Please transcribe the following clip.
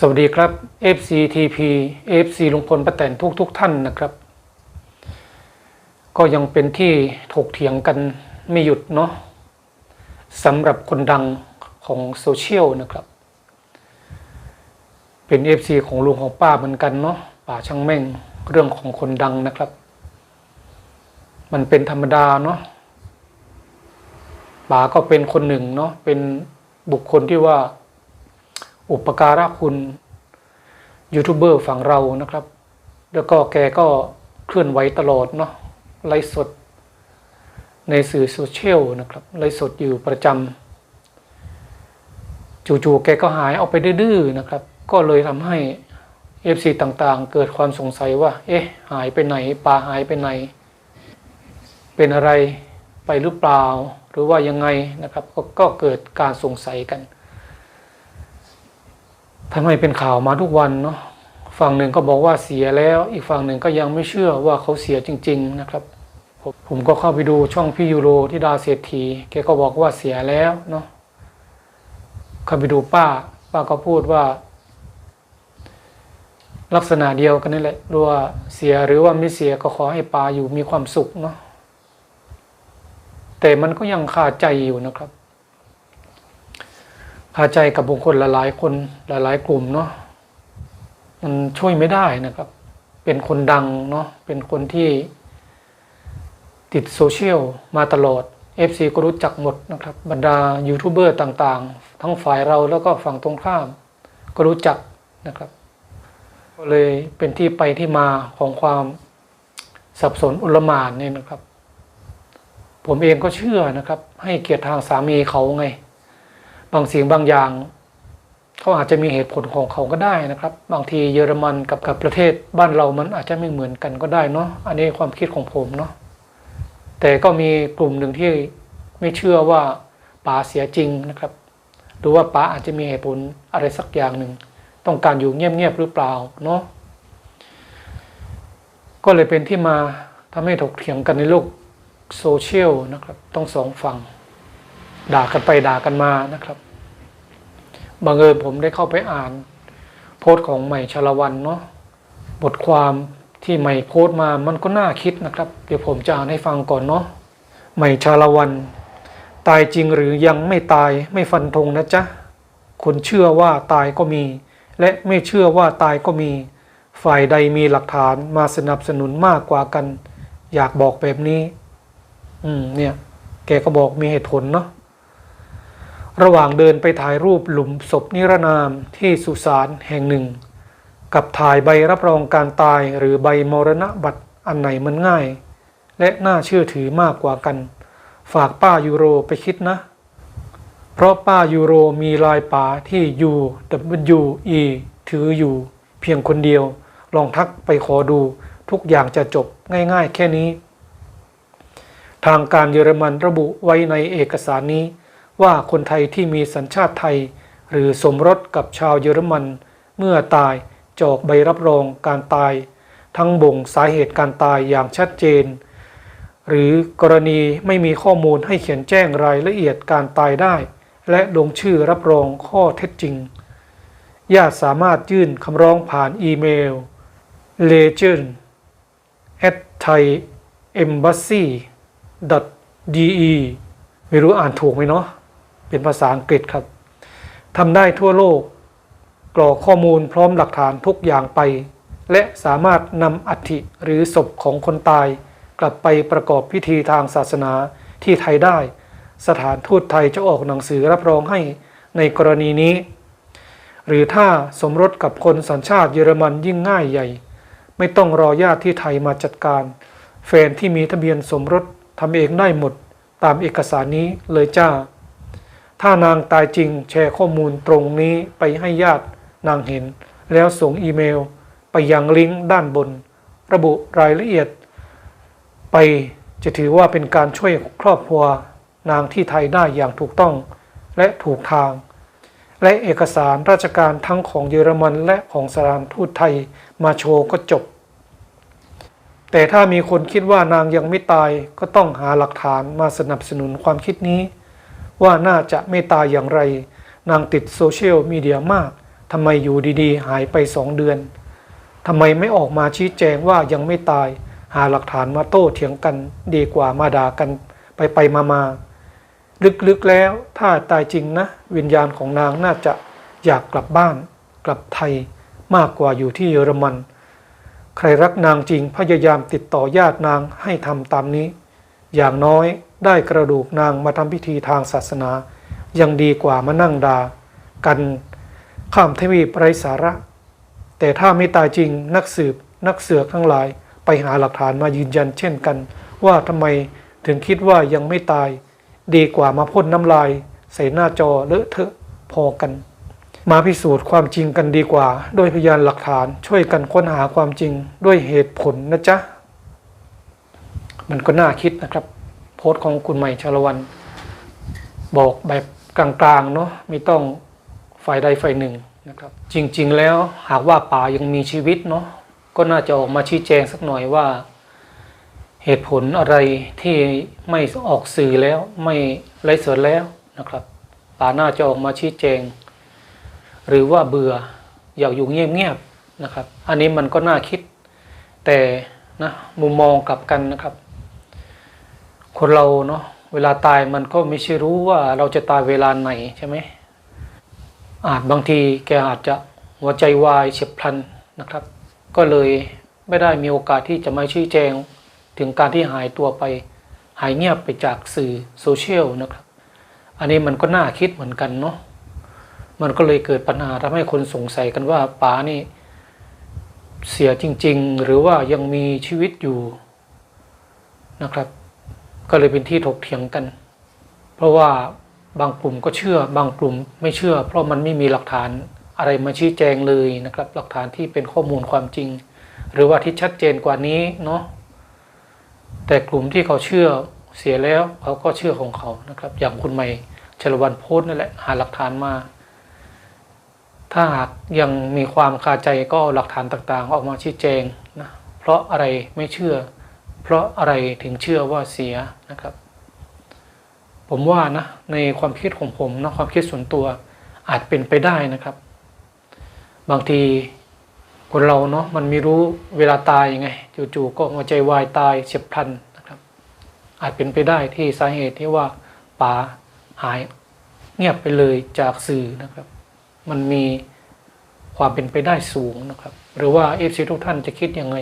สวัสดีครับ FCTP FC ลุงพลป้าแตนทุกทุกท่านนะครับ ก็ยังเป็นที่ถกเถียงกันไม่หยุดเนาะสำหรับคนดังของโซเชียลนะครับ เป็น FC ของลุงของป้าเหมือนกันเนาะป่าช่างแม่งเรื่องของคนดังนะครับ มันเป็นธรรมดาเนาะป่าก็เป็นคนหนึ่งเนาะเป็นบุคคลที่ว่า อุปการะคุณยูทูบเบอร์ฝั่งเรานะครับ แล้วก็แกก็เคลื่อนไหวตลอดเนาะไลฟ์สด ในสื่อโซเชียลนะครับไลฟ์สดอยู่ประจำจู่ๆแกก็หายออกไปดื้อๆนะครับ ก็เลยทำให้ FC ต่างๆ เกิดความสงสัยว่า เอ๊ะ หายไปไหนปลาหายไปไหน เป็นอะไรไปหรือเปล่า หรือว่ายังไงนะครับกก็เกิดการสงสัยกัน ทำไมเป็นข่าวมาทุกวันเนาะฝั่งหนึ่งก็บอกว่าเสียแล้ว อีกฝั่งหนึ่งก็ยังไม่เชื่อว่าเขาเสียจริง ๆนะครับ ผมก็เข้าไปดูช่องพี่ยูโรที่ดาเศรษฐีแกก็บอกว่าเสียแล้วเนาะเข้าไปดูป้า ป้าก็พูดว่า ลักษณะเดียวกันนี่แหละรู้ว่าเสียหรือว่าไม่เสียก็ขอให้ปาอยู่มีความสุขเนาะแต่มันก็ยังคาใจอยู่นะครับ คาใจกับบุคคลหลายๆคนหลายๆ กลุ่มเนาะมันช่วยไม่ได้นะครับ เป็นคนดังเนาะเป็นคนที่ติดโซเชียลมาตลอด FC ก็รู้จักหมดนะครับ บรรดายูทูบเบอร์ต่างๆ ทั้งฝ่ายเราแล้วก็ฝั่งตรงข้าม ก็รู้จักนะครับก็เลยเป็นที่ไปที่มาของความสับสนอุลหมานเนี่ยนะครับ ผมเองก็เชื่อนะครับ ให้เกียรติทางสามีเขาไง บางสิ่งบางอย่างเขาอาจจะมีเหตุผลของเขาก็ได้นะครับ บางทีเยอรมันกับกับประเทศบ้านเรามันอาจจะไม่เหมือนกันก็ได้เนาะอันนี้ความคิดของผมเนาะแต่ก็มีกลุ่มหนึ่งที่ไม่เชื่อว่าป๋าเสียจริงนะครับหรือว่าป๋าอาจจะมีเหตุผลอะไรสักอย่างหนึ่งต้องการอยู่เงียบๆหรือเปล่าเนาะก็เลยเป็นที่มาทำให้ถกเถียงกันในโลกโซเชียลนะครับต้องสองฝั่ง ด่ากันไปด่ากันมานะครับบังเอิญผมได้เข้าไปอ่าน โพสต์ของใหม่ชาละวันเนาะบทความที่ใหม่โพสต์มามันก็น่าคิดนะครับ เดี๋ยวผมจะอ่านให้ฟังก่อนเนาะใหม่ชาละวัน ตายจริงหรือยังไม่ตายไม่ฟันธงนะจ๊ะคนเชื่อว่าตายก็มี และไม่เชื่อว่าตายก็มี ฝ่ายใดมีหลักฐานมาสนับสนุนมากกว่ากัน อยากบอกแบบนี้ อืมเนี่ย แกก็บอกมีเหตุผลเนาะ ระหว่างเดินไปถ่ายรูปหลุมศพนิรนามที่สุสานแห่งหนึ่ง กับถ่ายใบรับรองการตายหรือใบมรณบัตรอันไหนมันง่าย และน่าเชื่อถือมากกว่ากัน ฝากป้ายูโรไปคิดนะ เพราะป้ายูโรมีลายป่าที่ U W E ถืออยู่ เพียงคนเดียว ลองทักไปขอดูทุกอย่างจะจบง่ายๆ แค่นี้ ทางการเยอรมันระบุไว้ในเอกสารนี้ ว่าคนไทยที่มีสัญชาติไทย หรือสมรสกับชาวเยอรมัน เมื่อตายจอกใบรับรองการตาย ทั้งบ่งสาเหตุการตายอย่างชัดเจน หรือกรณีไม่มีข้อมูลให้เขียนแจ้งรายละเอียดการตายได้ และลงชื่อรับรองข้อเท็จจริง ญาติสามารถยื่นคำร้องผ่านอีเมล legend at thai embassy de ไม่รู้อ่านถูกไหมเนาะ เป็นภาษาอังกฤษครับทำได้ทั่วโลก กรอกข้อมูลพร้อมหลักฐานทุกอย่างไป และสามารถนำอัฐิหรือศพของคนตาย กลับไปประกอบพิธีทางศาสนาที่ไทยได้ สถานทูตไทยจะออกหนังสือรับรองให้ในกรณีนี้ หรือถ้าสมรสกับคนสัญชาติเยอรมันยิ่งง่ายใหญ่ ไม่ต้องรอญาติที่ไทยมาจัดการ แฟนที่มีทะเบียนสมรสทำเองได้หมด ตามเอกสารนี้เลยจ้า ถ้านางตายจริงแชร์ข้อมูลตรงนี้ไปให้ญาตินางเห็น แล้วส่งอีเมลไปยังลิงก์ด้านบน ระบุรายละเอียด ไปจะถือว่าเป็นการช่วยครอบครัวนางที่ไทยได้อย่างถูกต้องและถูกทาง และเอกสารราชการทั้งของเยอรมันและของสถานทูตไทยมาโชว์ก็จบ แต่ถ้ามีคนคิดว่านางยังไม่ตายก็ต้องหาหลักฐานมาสนับสนุนความคิดนี้ ว่าน่าจะไม่ตายอย่างไร นางติดโซเชียลมีเดียมากทำไมอยู่ดีๆ หายไปสองเดือนทำไมไม่ออกมาชี้แจงว่ายังไม่ตาย หาหลักฐานมาโต้เถียงกัน ดีกว่ามาด่ากันไปไปมามาลึกๆแล้วถ้าตายจริงนะ วิญญาณของนางน่าจะอยากกลับบ้าน กลับไทยมากกว่าอยู่ที่เยอรมัน ใครรักนางจริงพยายามติดต่อญาตินางให้ทำตามนี้ อย่างน้อย ได้กระดูกนางมาทำพิธีทางศาสนา ยังดีกว่ามานั่งด่ากันข้ามทวีปไร้สาระ แต่ถ้าไม่ตายจริงนักสืบ นักเสือกทั้งหลาย ไปหาหลักฐานมายืนยันเช่นกัน ว่าทำไมถึงคิดว่ายังไม่ตาย ดีกว่ามาพ่นน้ำลาย ใส่หน้าจอเลอะเทอะพอกัน มาพิสูจน์ความจริงกันดีกว่า โดยพยานหลักฐานช่วยกันค้นหาความจริงด้วยเหตุผลนะจ๊ะ มันก็น่าคิดนะครับ โพสต์ของคุณใหม่ชลวัน บอกแบบกลางๆเนาะไม่ต้องฝ่ายใดฝ่ายหนึ่งนะครับ จริงๆแล้วหากว่าป่ายังมีชีวิตเนาะก็น่าจะออกมาชี้แจงสักหน่อยว่า เหตุผลอะไรที่ไม่ออกสื่อแล้วไม่ไร้สดแล้วนะครับ ป่าน่าจะออกมาชี้แจง หรือว่าเบื่ออยากอยู่เงียบๆนะครับ อันนี้มันก็น่าคิดแต่นะมุมมองกลับกันนะครับ คนเราเนาะเวลาตายมันก็ไม่ใช่รู้ว่าเราจะตายเวลาไหนใช่ไหมอาจบางทีแกอาจจะหัวใจวายเฉียบพลันนะครับ ก็เลยไม่ได้มีโอกาสที่จะมาชี้แจงถึงการที่หายตัวไป หายเงียบไปจากสื่อโซเชียลนะครับ อันนี้มันก็น่าคิดเหมือนกันเนาะมันก็เลยเกิดปัญหาทำให้คนสงสัยกันว่าป๋านี่เสียจริง ๆ หรือว่ายังมีชีวิตอยู่นะครับ ก็เลยเป็นที่ถกเถียงกัน เพราะว่าบางกลุ่มก็เชื่อบางกลุ่มไม่เชื่อ เพราะมันไม่มีหลักฐานอะไรมาชี้แจงเลยนะครับ หลักฐานที่เป็นข้อมูลความจริง หรือว่าที่ชัดเจนกว่านี้เนาะแต่กลุ่มที่เขาเชื่อเสียแล้วเขาก็เชื่อของเขานะครับ อย่างคุณใหม่ชลวันโพสนั่นแหละหาหลักฐานมา ถ้าหากยังมีความคาใจก็หลักฐานต่างๆ ออกมาชี้แจงนะเพราะอะไรไม่เชื่อ เพราะอะไรถึงเชื่อว่าเสียนะครับ ผมว่านะในความคิดของผมนะความคิดส่วนตัวอาจเป็นไปได้นะครับ บางทีคนเราเนาะมันไม่รู้เวลาตายยังไงจู่ๆก็หัวใจวายตายเฉียบพลันนะครับ อาจเป็นไปได้ที่สาเหตุที่ว่าป๋าหายเงียบไปเลยจากสื่อนะครับ มันมีความเป็นไปได้สูงนะครับ หรือว่าเอฟซีทุกท่านจะคิดยังไง